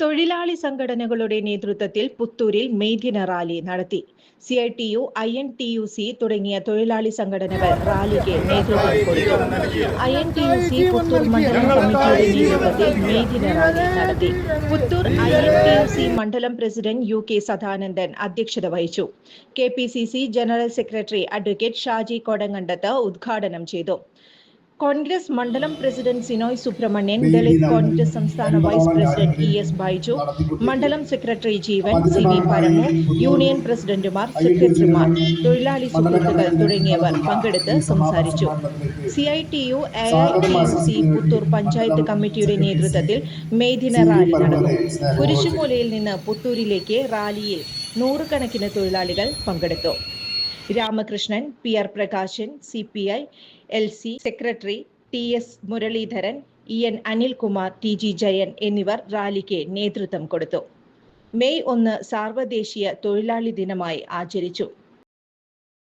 തൊഴിലാളി സംഘടനകളുടെ നേതൃത്വത്തിൽ പുത്തൂരിൽ മെയ് ദിന റാലി നടത്തി. C I T U I N T U C തുടങ്ങിയ തൊഴിലാളി സംഘടനകൾ റാലിക്ക് നേതൃത്വം കൊടുത്തു. I N T U C Puthur മണ്ഡലം കമ്മിറ്റിയുടെ നേതൃത്വത്തിൽ മെയ് ദിന റാലി നടത്തി. Puthur I N T U C മണ്ഡലം പ്രസിഡന്റ് യു കെ സദാനന്ദൻ അധ്യക്ഷത വഹിച്ചു. K P C C general secretary advocate Shaji Kodankandath ഉദ്ഘാടനം ചെയ്തു. കോൺഗ്രസ് മണ്ഡലം പ്രസിഡന്റ് സിനോയ് സുബ്രഹ്മണ്യൻ ദളിത് കോൺഗ്രസ് സംസ്ഥാന vice president E S Baiju മണ്ഡലം secretary Jeevan C V Paramu union പ്രസിഡന്റുമാർ സെക്രട്ടറിമാർ തൊഴിലാളി സുഹൃത്തുക്കൾ തുടങ്ങിയവർ പങ്കെടുത്ത് സംസാരിച്ചു. C I T U A I T S C Puthur panchayat കമ്മിറ്റിയുടെ നേതൃത്വത്തിൽ മെയ്ദിന റാലി നടന്നു. കുരിശുമൂലയിൽ നിന്ന് പുത്തൂരിലേക്ക് റാലിയിൽ നൂറുകണക്കിന് തൊഴിലാളികൾ പങ്കെടുത്തു. Ramakrishnan P R Prakashan C P I L C secretary T S Muraleedharan E N Anilkumar T G Jayan എന്നിവർ റാലിക്ക് നേതൃത്വം കൊടുത്തു. മെയ് ഒന്ന് സാർവദേശീയ തൊഴിലാളി ദിനമായി ആചരിച്ചു.